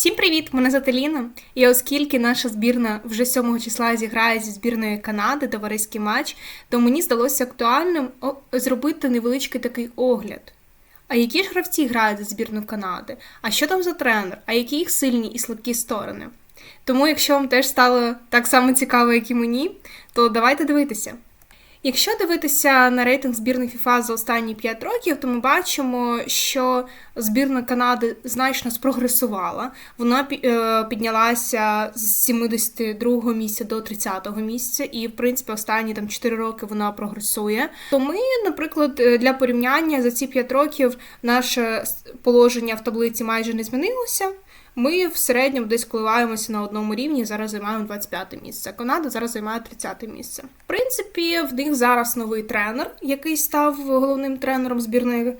Всім привіт! Мене звати Ліна. І оскільки наша збірна вже 7 числа зіграє зі збірною Канади товариський матч, то мені здалося актуальним зробити невеличкий такий огляд. А які ж гравці грають за збірну Канади? А що там за тренер? А які їх сильні і слабкі сторони? Тому, якщо вам теж стало так само цікаво, як і мені, то давайте дивитися. Якщо дивитися на рейтинг збірної FIFA за останні 5 років, то ми бачимо, що збірна Канади значно спрогресувала. Вона е, піднялася з 72-го місця до 30-го місця, і в принципі останні там 4 роки вона прогресує. То ми, наприклад, е, для порівняння за ці 5 років наше положення в таблиці майже не змінилося. Ми в середньому десь коливаємося на одному рівні. Зараз займаємо 25 місце. Канада зараз займає 30 те місце. В принципі, в них зараз новий тренер, який став головним тренером збірної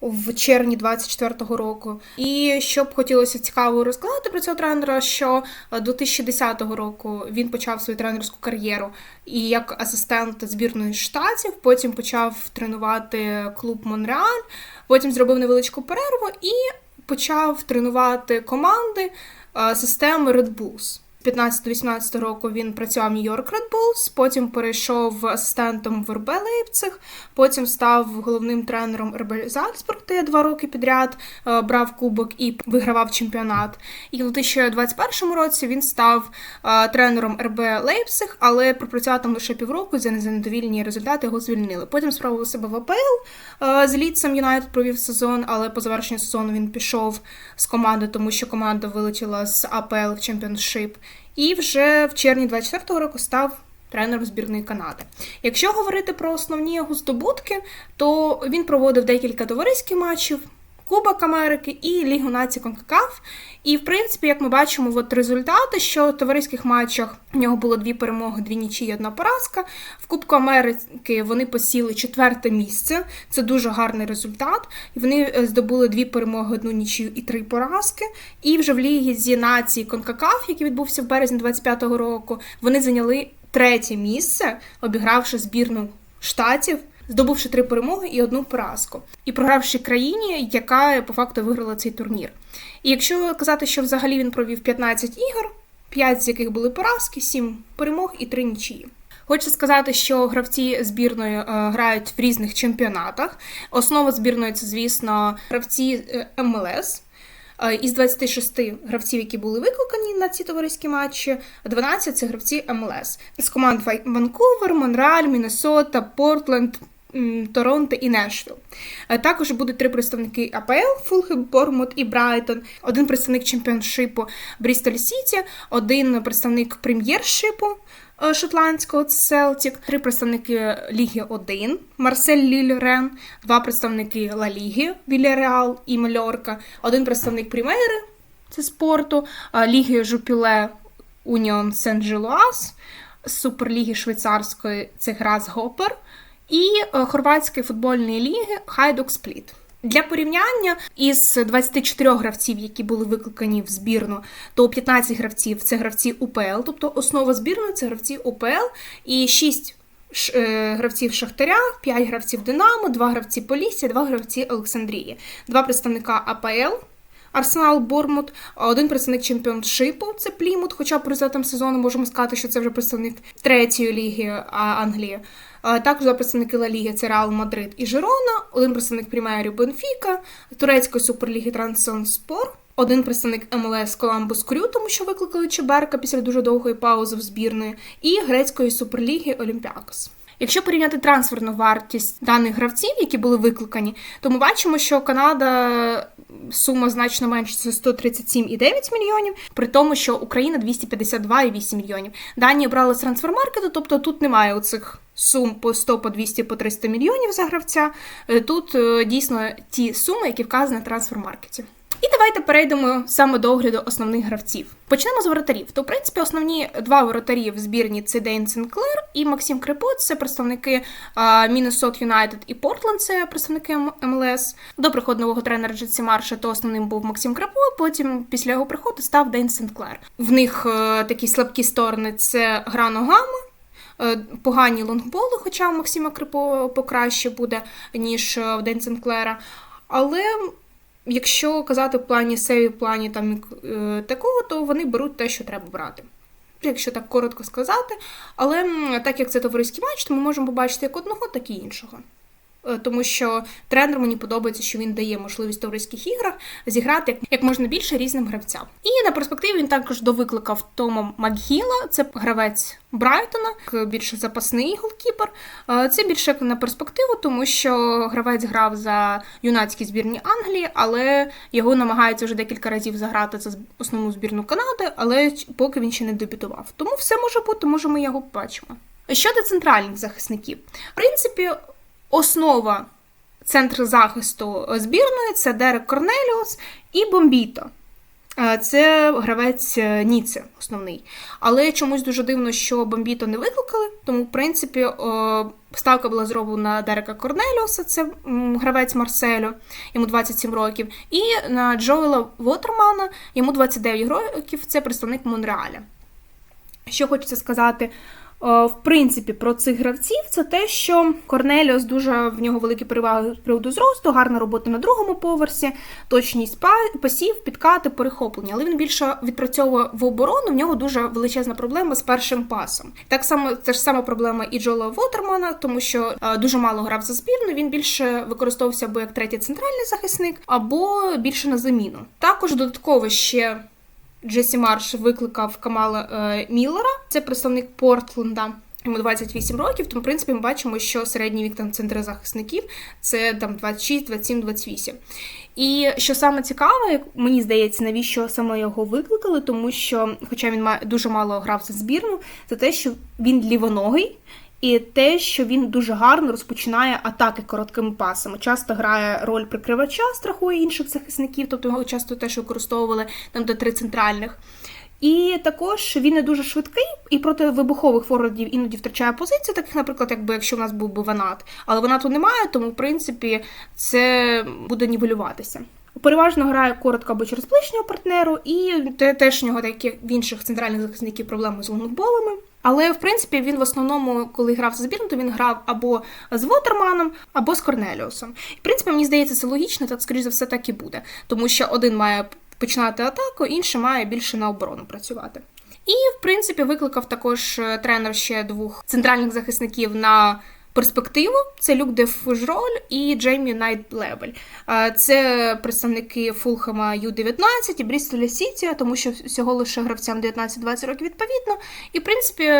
в червні 24-го року. І що б хотілося цікаво розказати про цього тренера, що е, 2010 року він почав свою тренерську кар'єру і як асистент збірної штатів, потім почав тренувати клуб Монреаль, потім зробив невеличку перерву і почав тренувати команди е, системи Red Bulls. 15-18 року він працював в Нью-Йорк Red Bulls, потім перейшов асистентом в РБ Лейпциг, потім став головним тренером РБ Зальцбург, де два роки підряд е, брав кубок і вигравав чемпіонат. І в 2021 році він став е, тренером РБ Лейпциг, але пропрацював там лише півроку, за незадовільні результати його звільнили. Потім спробував себе в АПЛ е, з Лідсом Юнайтед провів сезон, але по завершенню сезону він пішов з команди, тому що команда вилетіла з АПЛ в чемпіоншип. І вже в червні 24-го року став тренером збірної Канади. Якщо говорити про основні його здобутки, то він проводив декілька товариських матчів. Кубок Америки і Лігу націй Конкакаф. І, в принципі, як ми бачимо, от результати, що в товариських матчах в нього було дві перемоги, дві нічі і одна поразка. В Кубку Америки вони посіли четверте місце. Це дуже гарний результат. Вони е, здобули дві перемоги, одну нічию і три поразки. І вже в Лігі зі нації Конкакаф, який відбувся в березні 25-го року, вони зайняли третє місце, обігравши збірну штатів здобувши три перемоги і одну поразку, і програвши країні, яка по факту виграла цей турнір. І якщо казати, що взагалі він провів 15 ігор, 5 з яких були поразки, 7 перемог і 3 нічиї. Хочу сказати, що гравці збірної е, грають в різних чемпіонатах. Основа збірної це, звісно, гравці е, МЛС. Е, Із 26 гравців, які були викликані на ці товариські матчі, 12 це гравці МЛС з команд Ванкувер, Монреаль, Міннесота, Портленд, Торонто і Нешвіл. Е, Також будуть три представники АПЛ Фулхем, Бормут і Брайтон, один представник чемпіоншипу Брістоль Сіті, один представник прем'єршипу е, шотландського Селтік, три представники Ліги 1 Марсель Ліль Рен, два представники Ла Ліги Вільяреал і Мальорка, один представник Прімейри це спорту, е, Ліги Жупіле Уніон Сен-Желуаз, Суперліги Швейцарської це Грас Гопер і е, хорватської футбольної ліги Хайдук Спліт. Для порівняння із 24 гравців, які були викликані в збірну, то 15 гравців це гравці УПЛ, тобто основа збірної це гравці УПЛ, і 6 е, гравців Шахтаря, 5 гравців Динамо, 2 гравці Полісся, 2 гравці Олександрії, 2 представника АПЛ. Арсенал Бормут, один представник чемпіоншипу, це Плімут, хоча по результатам сезону можемо сказати, що це вже представник третьої ліги Англії. Також два представники Ла Ліги це Реал Мадрид і Жирона, один представник Прімерів Бенфіка, турецької суперліги Трансонспор, один представник МЛС Коламбус Крю, тому що викликали Чеберка після дуже довгої паузи в збірної, і грецької суперліги Олімпіакос. Якщо порівняти трансферну вартість даних гравців, які були викликані, то ми бачимо, що Канада сума значно менша це 137,9 мільйонів, при тому, що Україна 252,8 мільйонів. Дані брали з трансфермаркету, тобто тут немає оцих сум по 100, по 200, по 300 мільйонів за гравця. Е, Тут е, дійсно ті суми, які вказані на трансфермаркеті. І давайте перейдемо саме до огляду основних гравців. Почнемо з воротарів. То, в принципі, основні два воротарі в збірні це Дейн Сенклер і Максим Крепот. Це представники Міннесот Юнайтед і Портленд, це представники МЛС. До приходу нового тренера Джетсі Марша, то основним був Максим Крепот, потім після його приходу став Дейн Сенклер. В них е, такі слабкі сторони це гра ногами. Е, Погані лонгболи, хоча у Максима Крипо покраще буде, ніж е, в День Сенклера. Але Якщо казати в плані севі, в плані там е, такого, то вони беруть те, що треба брати. Якщо так коротко сказати, але так як це товариський матч, то ми можемо побачити як одного, так і іншого. Е, тому що тренер мені подобається, що він дає можливість в товариських іграх зіграти як можна більше різним гравцям. І на перспективі він також довикликав Тома Макгіла, це гравець Брайтона, більше запасний голкіпер. Е, це більше на перспективу, тому що гравець грав за юнацькі збірні Англії, але його намагаються вже декілька разів заграти за основну збірну Канади, але поки він ще не дебютував. Тому все може бути, може ми його побачимо. Щодо центральних захисників, в принципі, основа центру захисту збірної це Дерек Корнеліус і Бомбіто. Е, це гравець е, Ніце основний. Але чомусь дуже дивно, що Бомбіто не викликали, тому, в принципі, ставка була зроблена на Дерека Корнеліуса, це гравець Марселю, йому 27 років, і на Джоела Вотермана, йому 29 років, це представник Монреаля. Що хочеться сказати Е, в принципі, про цих гравців це те, що Корнеліус дуже в нього великі переваги з приводу зросту, гарна робота на другому поверсі, точність пасів, підкати, перехоплення. Але він більше відпрацьовує в оборону. В нього дуже величезна проблема з першим пасом. Так само це ж сама проблема і Джола Вотермана, тому що е, дуже мало грав за збірну. Він більше використовувався або як третій центральний захисник, або більше на заміну. Також додатково ще. Джесі Марш викликав Камала е, Міллера, це представник Портленда. Йому 28 років, тому в принципі ми бачимо, що середній вік там центри захисників це там 26, 27, 28. І що саме цікаве, мені здається, навіщо саме його викликали, тому що, хоча він дуже мало грав за збірну, це те, що він лівоногий, і те, що він дуже гарно розпочинає атаки короткими пасами. Часто грає роль прикривача, страхує інших захисників, тобто його часто теж використовували там до три центральних. І також він не дуже швидкий і проти вибухових форвардів іноді втрачає позиції, таких, наприклад, якби якщо в нас був би ванат. Але ванату немає, тому в принципі це буде нівелюватися. Переважно грає коротко або через ближнього партнеру, і теж у нього, так як в інших центральних захисників, проблеми з лонгболами. Але в принципі він в основному, коли грав за збірну, то він грав або з Вотерманом, або з Корнеліусом. І, в принципі, мені здається, це логічно, так скоріш за все так і буде. Тому що один має починати атаку, інший має більше на оборону працювати. І, в принципі, викликав також е, тренер ще двох центральних захисників на перспективу. Це Люк де Фужроль і Джеймі Найтлевель. Це представники Фулхема Ю-19 і Брістоля Сіті, тому що всього лише гравцям 19-20 років відповідно. І, в принципі,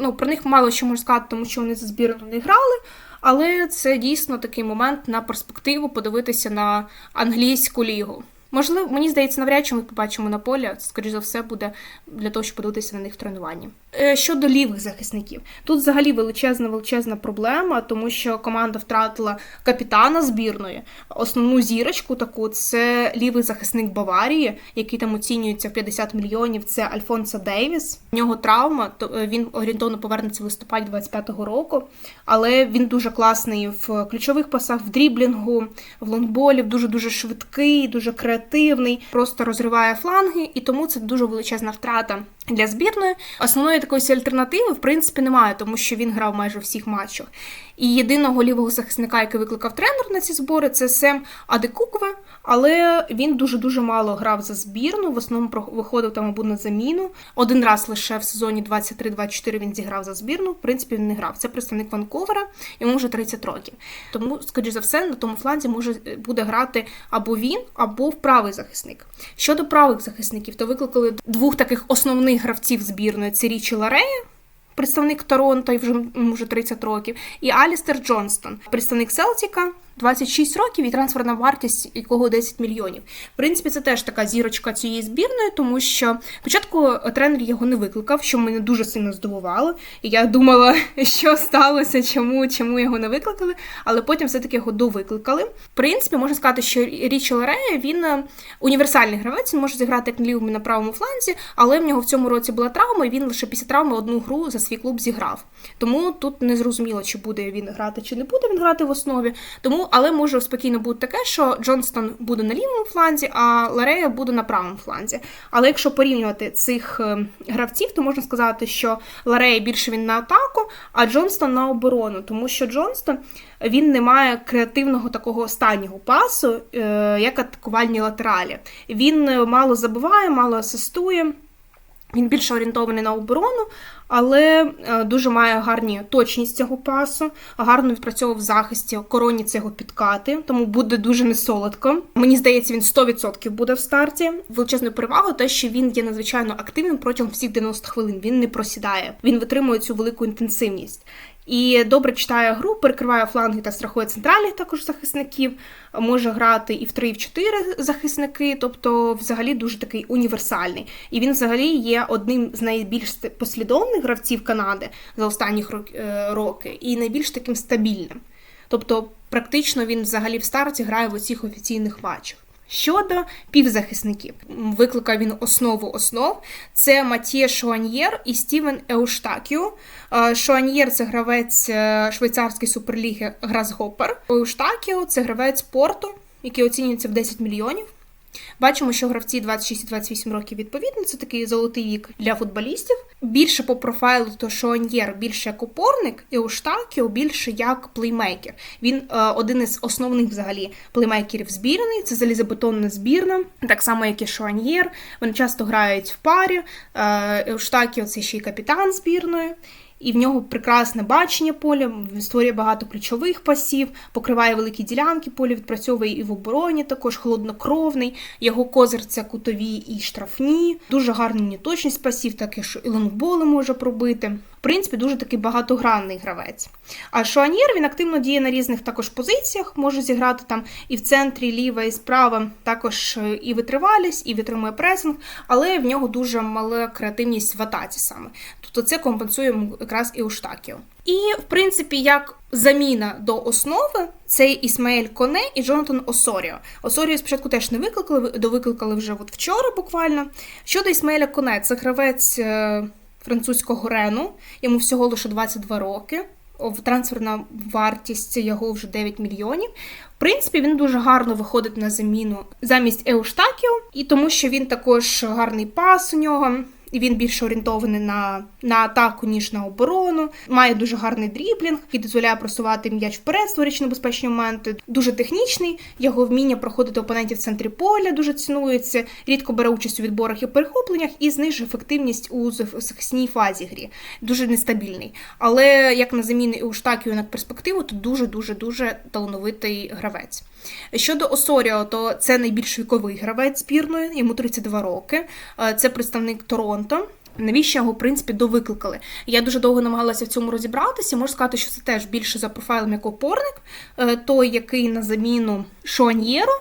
ну, про них мало що можна сказати, тому що вони за збірну не грали. Але це дійсно такий момент на перспективу подивитися на англійську лігу. Можливо, мені здається, навряд чи ми побачимо на полі, скоріш за все, буде для того, щоб подивитися на них в тренуванні. Е, щодо лівих захисників, тут взагалі величезна величезна проблема, тому що команда втратила капітана збірної, основну зірочку таку це лівий захисник Баварії, який там оцінюється в 50 мільйонів. Це Альфонсо Дейвіс. У нього травма, то е, він орієнтовно повернеться в листопаді 25-го року, але він дуже класний в ключових пасах, в дріблінгу, в лонгболі, дуже дуже швидкий, дуже креативний, просто розриває фланги, і тому це дуже величезна втрата для збірної. Основної такої альтернативи, в принципі, немає, тому що він грав майже у всіх матчах. І єдиного лівого захисника, який викликав тренер на ці збори, це Сем Адекукве, але він дуже-дуже мало грав за збірну, в основному виходив там або на заміну. Один раз лише в сезоні 23-24 він зіграв за збірну. В принципі, він не грав. Це представник Ванковера, йому вже 30 років. Тому, скоріш за все, на тому фланзі може буде грати або він, або правий захисник. Щодо правих захисників, то викликали двох таких основних гравців збірної: це Річі Ларея представник Торонто, і вже 30 років, і Алістер Джонстон, представник Селтіка, 26 років і трансферна вартість якого 10 мільйонів. В принципі, це теж така зірочка цієї збірної, тому що спочатку тренер його не викликав, що мене дуже сильно здивувало. І я думала, що сталося, чому чому його не викликали, але потім все-таки його довикликали. В принципі, можна сказати, що Річі Ларея він е, універсальний гравець, він може зіграти як на лівому на правому фланзі, але в нього в цьому році була травма, і він лише після травми одну гру за свій клуб зіграв. Тому тут не зрозуміло, чи буде він грати, чи не буде він грати в основі. Тому Але може спокійно бути таке, що Джонстон буде на лівому фланзі, а Ларея буде на правому фланзі. Але якщо порівнювати цих е, гравців, то можна сказати, що Ларея більше він на атаку, а Джонстон на оборону, тому що Джонстон він не має креативного такого останнього пасу, е, як атакувальні латералі. Він е, мало забиває, мало асистує. Він більше орієнтований на оборону, але е, дуже має гарні точність цього пасу, гарно відпрацьовував в захисті, короні цього підкати, тому буде дуже несолодко. Мені здається, він 100% буде в старті. Величезною перевагою те, що він є надзвичайно активним протягом всіх 90 хвилин. Він не просідає, він витримує цю велику інтенсивність. І добре читає гру, перекриває фланги та страхує центральних також захисників, може грати і в 3, і в 4 захисники, тобто взагалі дуже такий універсальний. І він взагалі є одним з найбільш послідовних гравців Канади за останні роки, і найбільш таким стабільним. Тобто, практично він взагалі в старті грає в усіх офіційних матчах. Щодо півзахисників, викликав він основу основ. Це Матіє Шуаньєр і Стівен Еуштакіо. Шуаньєр це гравець е, швейцарської суперліги Грасгопер. Еуштакіо це гравець порту, який оцінюється в 10 мільйонів. Бачимо, що гравці 26-28 років відповідно, це такий золотий вік для футболістів. Більше по профайлу, то Шоаньєр більше як опорник, і Уштакіо більше як плеймейкер. Він е, один із основних взагалі плеймейкерів збірної, це залізобетонна збірна, так само, як і Шоаньєр. Вони часто грають в парі. Е, Уштакіо це ще й капітан збірної і в нього прекрасне бачення поля, він створює багато ключових пасів, покриває великі ділянки поля, відпрацьовує і в обороні, також холоднокровний. Його козир це кутові і штрафні, дуже гарна точність пасів, таке що і лонгболи може пробити В принципі, дуже такий багатогранний гравець. А Шуанєр він активно діє на різних також позиціях, може зіграти там і в центрі, ліва, і справа, також е, і витривалість, і витримує пресинг, але в нього дуже мала креативність в атаці саме. Тобто це компенсує якраз і Уштакіо. І, в принципі, як заміна до основи, це Ісмаель Коне і Джонатан Осоріо. Осоріо спочатку теж не викликали, довикликали вже от вчора буквально. Щодо Ісмаеля Коне, це гравець. Е, французького Рену, йому всього лише 22 роки. Трансферна вартість його вже 9 мільйонів. В принципі, він дуже гарно виходить на заміну замість Еуштакіо, і тому що він також гарний пас у нього і він більше орієнтований на на атаку, ніж на оборону. Має дуже гарний дріблінг, який дозволяє просувати м'яч вперед, створюючи небезпечні моменти. Дуже технічний. Його вміння проходити опонентів в центрі поля дуже цінується. Рідко бере участь у відборах і перехопленнях і знижує ефективність у захисній фазі грі. Дуже нестабільний. Але як на заміни і у штаків на перспективу, то дуже дуже дуже талановитий гравець. Щодо Осоріо, то це найбільш віковий гравець збірної, йому 32 роки. Е, це представник Торонто. Навіщо його, в принципі, довикликали? Я дуже довго намагалася в цьому розібратися. Можу сказати, що це теж більше за профайлом як опорник, е, той, який на заміну Шуаньєро.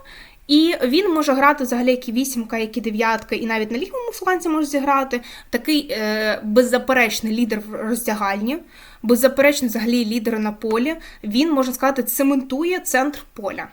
І він може грати взагалі як і вісімка, як і дев'ятка, і навіть на лівому фланці може зіграти. Такий е, беззаперечний лідер в роздягальні, беззаперечний взагалі лідер на полі. Він, можна сказати, цементує центр поля.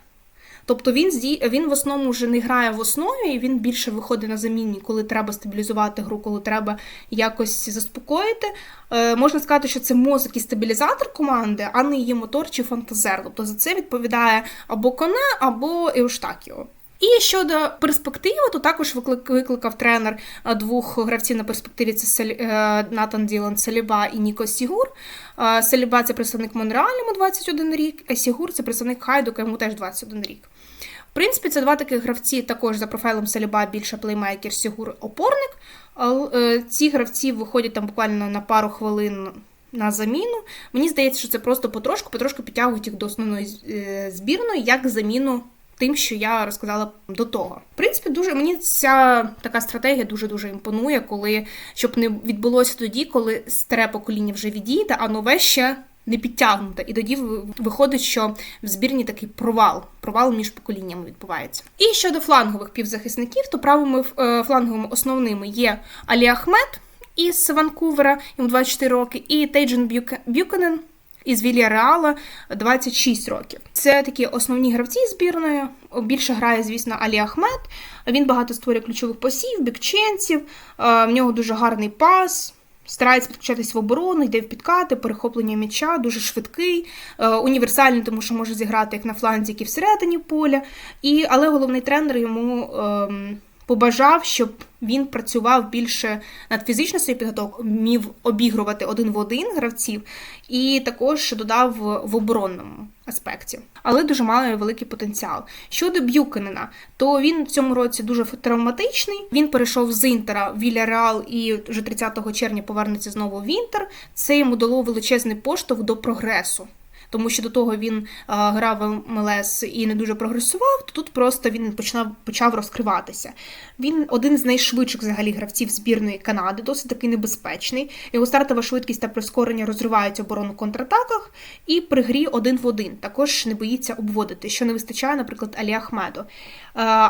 Тобто він він в основному вже не грає в основі, і він більше виходить на заміні, коли треба стабілізувати гру, коли треба якось заспокоїти. Е, Можна сказати, що це мозок і стабілізатор команди, а не її мотор чи фантазер. Тобто за це відповідає або Коне, або Еуштакіо. І щодо перспективи, то також викликав тренер е, двох гравців на перспективі: це е, Натан Ділан Саліба і Ніко Сігур. Е, Саліба це представник Монреаль, йому 21 рік, а Сігур це представник Хайдука, йому теж 21 рік. В принципі, це два таких гравці також за профайлом Саліба більше плеймейкер, Сігур опорник. Ці гравці виходять там буквально на пару хвилин. На заміну. Мені здається, що це просто потрошку, потрошку підтягують їх до основної збірної як заміну тим, що я розказала до того. В принципі, дуже мені ця така стратегія дуже дуже імпонує, коли щоб не відбулося тоді, коли старе покоління вже відійде, а нове ще. Не підтягнуте, і тоді виходить, що в збірні такий провал, провал між поколіннями відбувається. І щодо флангових півзахисників, то правими е, фланговими основними є Алі Ахмед із Ванкувера, йому 24 роки, і Тейджен Бюкенен із Вілія Реала 26 років. Це такі основні гравці збірної. Більше грає, звісно, Алі Ахмед. Він багато створює ключових пасів, бікченців, в нього дуже гарний пас. Старається підключатись в оборону, йде в підкати, перехоплення м'яча, дуже швидкий, е, універсальний, тому що може зіграти як на фланзі, як і всередині поля. І, Але головний тренер йому ем, побажав, щоб він працював більше над фізичною підготовкою, вмів обігрувати один в один гравців, і також додав в оборонному аспекті. Але дуже має великий потенціал. Щодо Б'юкенена, то він в цьому році дуже травматичний. Він перейшов з Інтера в Вільяреал і вже 30 червня повернеться знову в Інтер. Це йому дало величезний поштовх до прогресу тому що до того він а, грав в МЛС і не дуже прогресував, то тут просто він почав почав розкриватися. Він один з найшвидших взагалі гравців збірної Канади, досить таки небезпечний. Його стартова швидкість та прискорення розривають оборону в контратаках, і при грі один в один також не боїться обводити, що не вистачає, наприклад, Алі Ахмеду.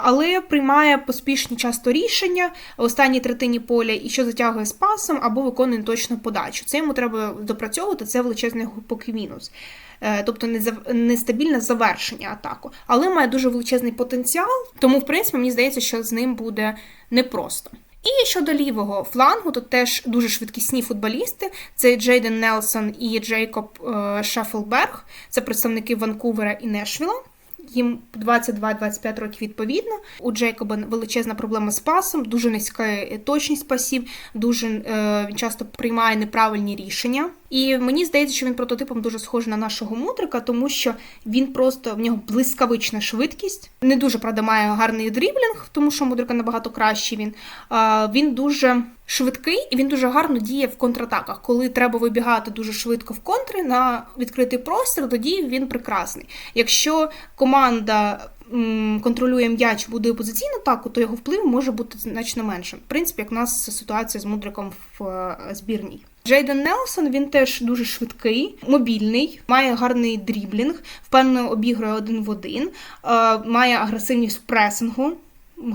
Але приймає поспішні часто рішення в останній третині поля і що затягує з пасом або виконує точну подачу. Це йому треба допрацьовувати, це величезний поки мінус. Е, тобто нестабільне завершення атаку, але має дуже величезний потенціал, тому, в принципі, мені здається, що з ним буде непросто. І щодо лівого флангу, то теж дуже швидкісні футболісти: це Джейден Нелсон і Джейкоб е, Шафелберг, це представники Ванкувера і Нешвіла їм 22-25 років відповідно. У Джейкоба величезна проблема з пасом, дуже низька точність пасів, дуже е, він часто приймає неправильні рішення. І мені здається, що він прототипом дуже схожий на нашого мудрика, тому що він просто в нього блискавична швидкість. Не дуже правда має гарний дріблінг, тому що мудрика набагато кращий він. Він дуже швидкий і він дуже гарно діє в контратаках. Коли треба вибігати дуже швидко в контри на відкритий простір, тоді він прекрасний. Якщо команда контролює м'яч, буде опозиційну атаку, то його вплив може бути значно меншим. В принципі, як у нас ситуація з мудриком в е, збірній. Джейден Нелсон він теж дуже швидкий, мобільний, має гарний дріблінг, впевнено обігрує один в один, е, має агресивність в пресингу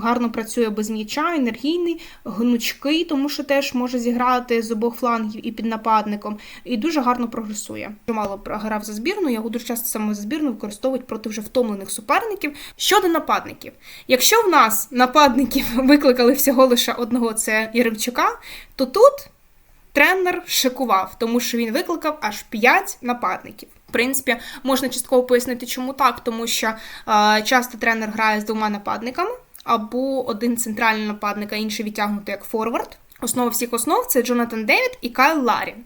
гарно працює без м'яча, енергійний, гнучкий, тому що теж може зіграти з обох флангів і під нападником, і дуже гарно прогресує. Мало грав за збірну, його дуже часто саме за збірну використовують проти вже втомлених суперників. Щодо нападників, якщо в нас нападників викликали всього лише одного, це Яремчука, то тут. Тренер шикував, тому що він викликав аж 5 нападників. В принципі, можна частково пояснити, чому так, тому що е, часто тренер грає з двома нападниками або один центральний нападник, а інший відтягнутий як форвард. Основа всіх основ це Джонатан Девід і Кайл Ларін.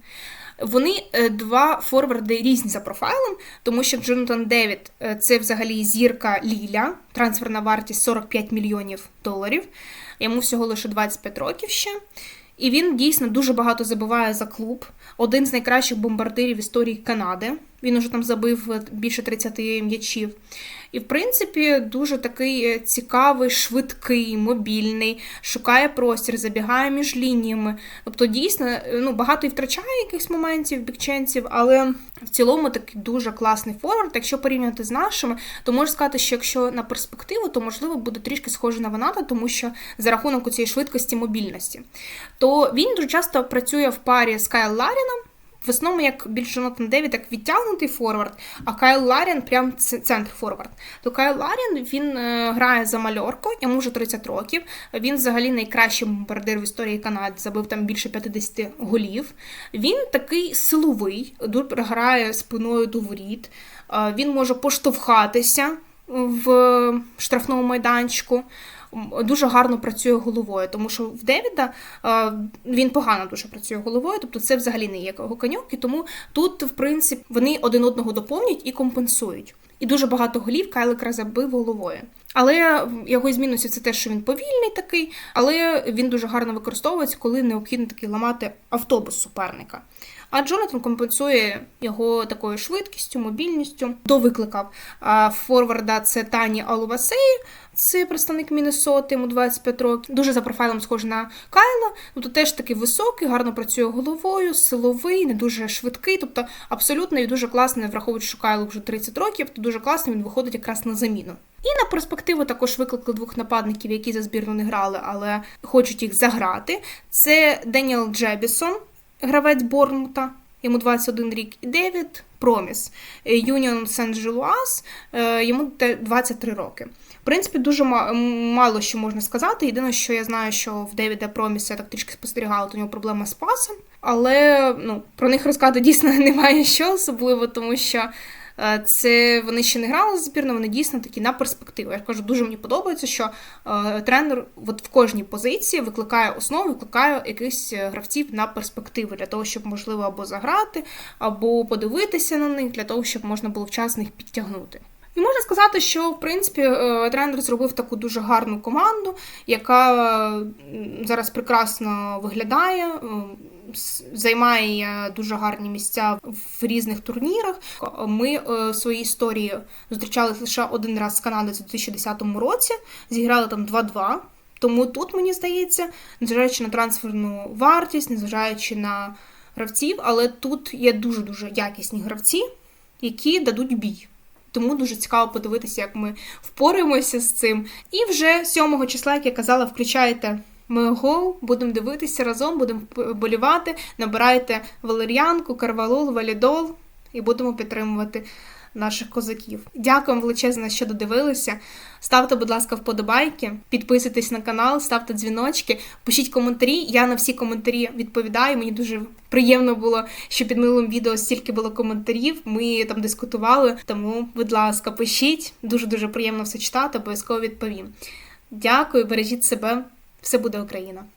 Вони е, два форварди різні за профайлем, тому що Джонатан Девід е, це взагалі зірка Ліля, трансферна вартість 45 мільйонів доларів. Йому всього лише 25 років ще. І він дійсно дуже багато забиває за клуб. Один з найкращих бомбардирів історії Канади. Він уже там забив більше 30 м'ячів. І, в принципі, дуже такий е, цікавий, швидкий, мобільний, шукає простір, забігає між лініями. Тобто, дійсно, е, ну, багато і втрачає якихось моментів, бікченців, але в цілому такий дуже класний форвард. Якщо порівняти з нашими, то можу сказати, що якщо на перспективу, то можливо буде трішки схожий на Ваната, тому що за рахунок цієї швидкості мобільності, то він дуже часто працює в парі з Кайл Ларіном. В основному, як більш Джонатан Девід, як відтягнутий форвард, а Кайл Ларін прям центр форвард. То Кайл Ларін він е, грає за мальорку, йому вже 30 років. Він взагалі найкращий бомбардир в історії Канади, забив там більше 50 голів. Він такий силовий, грає спиною до воріт. Е, він може поштовхатися в штрафному майданчику дуже гарно працює головою, тому що в Девіда він погано дуже працює головою, тобто це взагалі не є коньок, і тому тут, в принципі, вони один одного доповнюють і компенсують. І дуже багато голів Кайлик забив головою. Але його з мінусів це те, що він повільний такий, але він дуже гарно використовується, коли необхідно таки ламати автобус суперника. А Джонатан компенсує його такою швидкістю, мобільністю. Довикликав форварда це Тані Алувасеї, це представник Міннесоти, йому 25 років. Дуже за профайлом схожий на Кайла. Тобто теж такий високий, гарно працює головою, силовий, не дуже швидкий. Тобто абсолютно і дуже класний, враховуючи, що Кайлу вже 30 років, то дуже класно він виходить якраз на заміну. І на перспективу також викликали двох нападників, які за збірну не грали, але хочуть їх заграти. Це Деніел Джебісон гравець Борнмута, йому 21 рік, і Девід Проміс, Юніон Сен-Жилуас, йому 23 роки. В принципі, дуже мало що можна сказати. Єдине, що я знаю, що в Девіда Проміса я так трішки спостерігала, то у нього проблема з пасом. Але ну, про них розказати дійсно немає що особливо, тому що е, це вони ще не грали за збірну, вони дійсно такі на перспективу. Я кажу, дуже мені подобається, що е, тренер от в кожній позиції викликає основу, викликає якихось е, гравців на перспективу для того, щоб можливо або заграти, або подивитися на них, для того, щоб можна було вчасно їх підтягнути. І можна сказати, що в принципі е, тренер зробив таку дуже гарну команду, яка зараз прекрасно виглядає, займає дуже гарні місця в різних турнірах. Ми е, в своїй історії зустрічалися лише один раз з Канадою у 2010 році, зіграли там 2-2. Тому тут мені здається, незважаючи на трансферну вартість, незважаючи на гравців, але тут є дуже дуже якісні гравці, які дадуть бій. Тому дуже цікаво подивитися, як ми впораємося з цим. І вже 7 числа, як я казала, включайте Мегол, будемо дивитися разом, будемо болівати, набирайте валер'янку, карвалол, валідол і будемо підтримувати наших козаків. Дякую вам величезно, що додивилися. Ставте, будь ласка, вподобайки, підписуйтесь на канал, ставте дзвіночки, пишіть коментарі. Я на всі коментарі відповідаю. Мені дуже приємно було, що під минулим відео стільки було коментарів. Ми там дискутували. Тому, будь ласка, пишіть. Дуже дуже приємно все читати, обов'язково відповім. Дякую, бережіть себе. Все буде Україна!